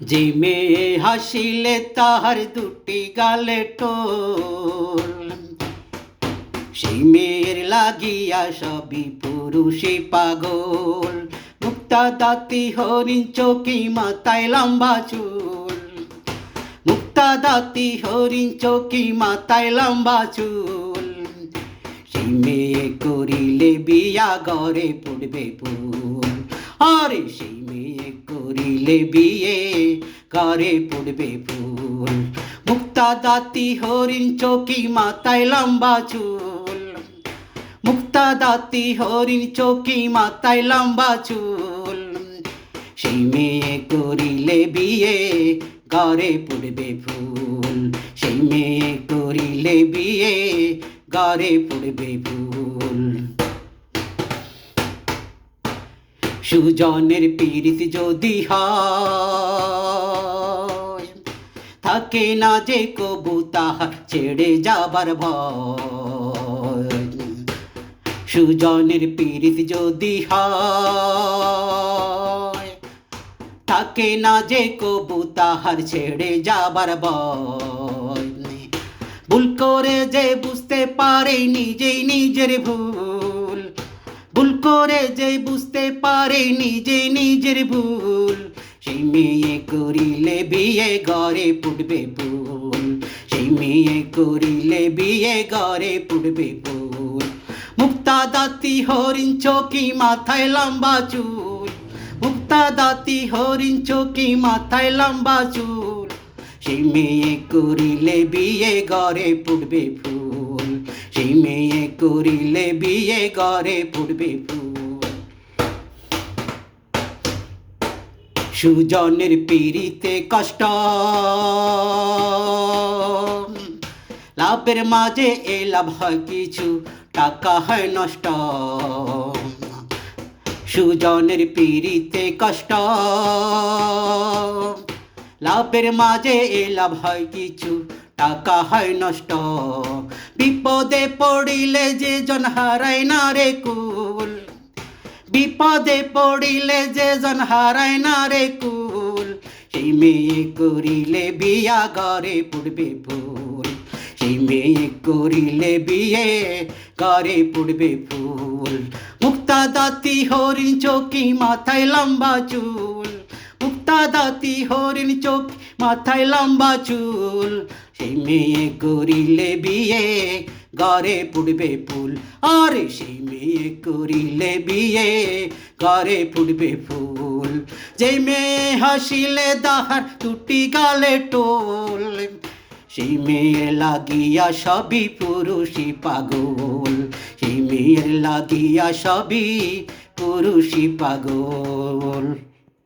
যে মেয়ে হাসিলে তাহার দুটি গালে টোল সেই মেয়ের লাগিয়া সবই পুরুষে পাগল মুক্তা দাতি হরিণ চকি মাথায় লম্বা চুল মুক্তা দাতি হরিণ চকি মাথায় লম্বা চুল সেই মেয়ে করিলে বিয়া গড়ে পড়বে ফুল আরে সেই করিলে বিয়ে গড়ে পড়বে ফুল। মুক্তা দাতি হরিণ চকি মাথায় লম্বা চুল। মুক্তা দাতি হরিণ চকি মাথায় লম্বা চুল। সেই মেয়ে করিলে বিয়ে গড়ে পড়বে ফুল। সেই মেয়ে করিলে বিয়ে গড়ে পড়বে ফুল। সুজনের পীড়িত যদি থাকে না যে কবু তাহার ছেড়ে যাবার ভয়। সুজনের পীড়িত যদি থাকে না যে কবু তাহার ছেড়ে যাবার বয় ভুল করে যে বুঝতে পারে নিজেই নিজের ভুল ভুল করে যে বুঝতে পারে নিজে নিজের ভুল। সেই মেয়ে করিলে বিয়ে ঘরে পুটবে ভুল সেই মেয়ে করিলে বিয়ে ঘরে পুটবে ভুল মুক্তা দাতি হরিণ চকি মাথায় লম্বা চুল। মুক্তা দাতি হরিণ চকি মাথায় লম্বা চুল। সেই মেয়ে করিলে বিয়ে ঘরে পুটবে ফুল। সেই মেয়ে করিলে বিয়ে ঘরে পুড়বে সুজনের পিড়িতে কষ্ট। লাভের মাঝে এ লাভ হয় কিছু, টাকা হয় নষ্ট। সুজনের পিড়িতে কষ্ট। লাভের মাঝে এ লাভ হয় কিছু, টাকা হয় নষ্ট। বিপদে পড়িলে যে জন হারায় না রে কুল। বিপদে পড়িলে যে জন হারায় না রে কুল। সেই মেয়ে করিলে বিয়া ঘরে পড়বে ফুল। সেই মেয়ে করিলে বিয়ে ঘরে পড়বে ফুল। মুক্তা দাতি হরিণ চকি মাথায় লম্বা চুল। মুক্তা দাতি হরিণ চোখ মাথায় লম্বা চুল। সেই মেয়ে করিলে বিয়ে, ঘরে পুড়বে ফুল। আরে সেই মেয়ে করিলে বিয়ে, ঘরে পুড়বে ফুল। যে মেয়ে হাসিলে দাহার টুটি গালে টোল। সেই মেয়ে লাগিয়া সবই পুরুষই পাগল। সেই মেয়ের লাগিয়া সবই পুরুষই পাগল।